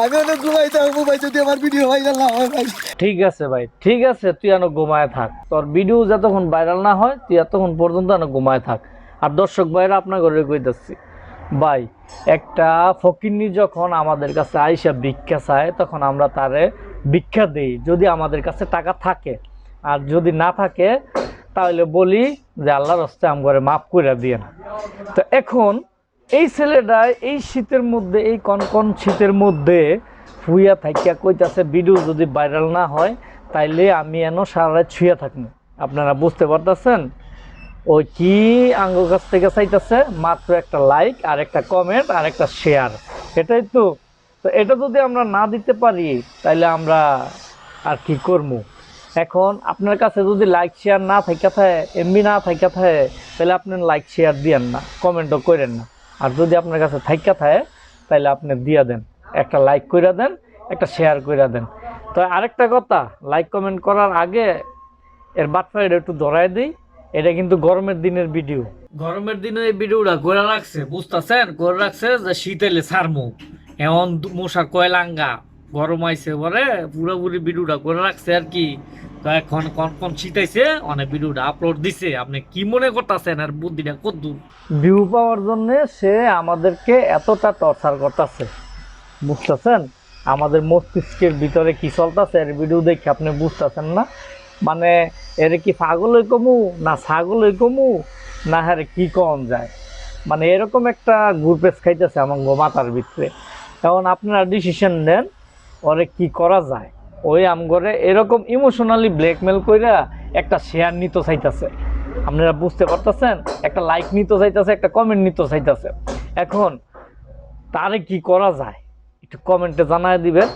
আমি অনেক ঘুমাই থাকব ভাই যদি আমার ভিডিও ভাইরাল না হয় ভাই। ঠিক আছে ভাই, ঠিক আছে, তুই এনে ঘুমায় থাক। তোর ভিডিও যতক্ষণ ভাইরাল না হয়, তুই এতক্ষণ পর্যন্ত এনে ঘুমায় থাক। আর দর্শক ভাইরা আপনার ঘরে কইতেছি, ভাই, একটা ফকিন্নি যখন আমাদের কাছে আইসা ভিক্ষা চায়, তখন আমরা তারে ভিক্ষা দেই, যদি আমাদের কাছে টাকা থাকে। আর যদি না থাকে, তাহলে বলি যে আল্লাহর হস্তে আম করে মাফ করে দিয়ে না তো এখন এই ছেলেটা এই শীতের মধ্যে, এই কনকন শীতের মধ্যে ফুইয়া থাকিয়া কইতাছে, ভিডিও যদি ভাইরাল না হয়, তাইলে আমি এন সারা ছুঁয়া থাকব আপনারা বুঝতে পারতেছেন? ওই কি আঙ্গ কাছ থেকে চাইতেছে? মাত্র একটা লাইক আর একটা কমেন্ট আর একটা শেয়ার এটাই তো। তো এটা যদি আমরা না দিতে পারি, তাইলে আমরা আর কি করব এখন আপনার কাছে যদি লাইক শেয়ার না থাকে এমবি না থাকে থাকে তাহলে আপনি লাইক শেয়ার দিয়েন না কমেন্টও করেন না। আর যদি আপনার কাছে থাইকা থাকে তাহলে আপনি দিয়ে দেন। একটা লাইক করে দেন, একটা শেয়ার করে দেন। তো আরেকটা কথা লাইক কমেন্ট করার আগে এর বাটফাইড একটু ধরাই দিই। এটা কিন্তু গরমের দিনের ভিডিও গরমের দিনে এই ভিডিওটা করে রাখছে বুঝতেছেন? করে রাখছে যে শীত এলে ছাড়মু। এমন মশার কয়লাঙ্গা গরম আইছে বলে, পুরোপুরি ভিডিওটা করে রাখছে আর কি। তো এখন কোন কোন শীতাইছে অনেক ভিডিওটা আপলোড দিছে। আপনি কি মনে করতেছেন? আর বুদ্ধিটা কত দূর? ভিউ পাওয়ার জন্য সে আমাদেরকে এতটা টর্চার করতেছে। বুঝতেছেন? আমাদের মস্তিষ্কের ভিতরে কি চলতেছে? এর ভিডিও দেখে আপনি বুঝতেছেন না? মানে এর কি পাগলই কমু? না ছাগলই কমু? না হ্যাঁ কি কম যায়? মানে এরকম একটা গ্রুপেস খাইতেছে আমার মাথার ভিতরে। এখন আপনারা ডিসিশন নেন, ওরে কি করা যায়? ওই আমগরে এরকম ইমোশনালি ব্ল্যাকমেল কইরা একটা শেয়ার নিতে চাইতেছে। আপনারা বুঝতে পারতেছেন? একটা লাইক নিতে চাইতেছে, একটা কমেন্ট নিতে চাইতেছে। এখন তারে কি করা যায়? একটু কমেন্টে জানায় দিবেন।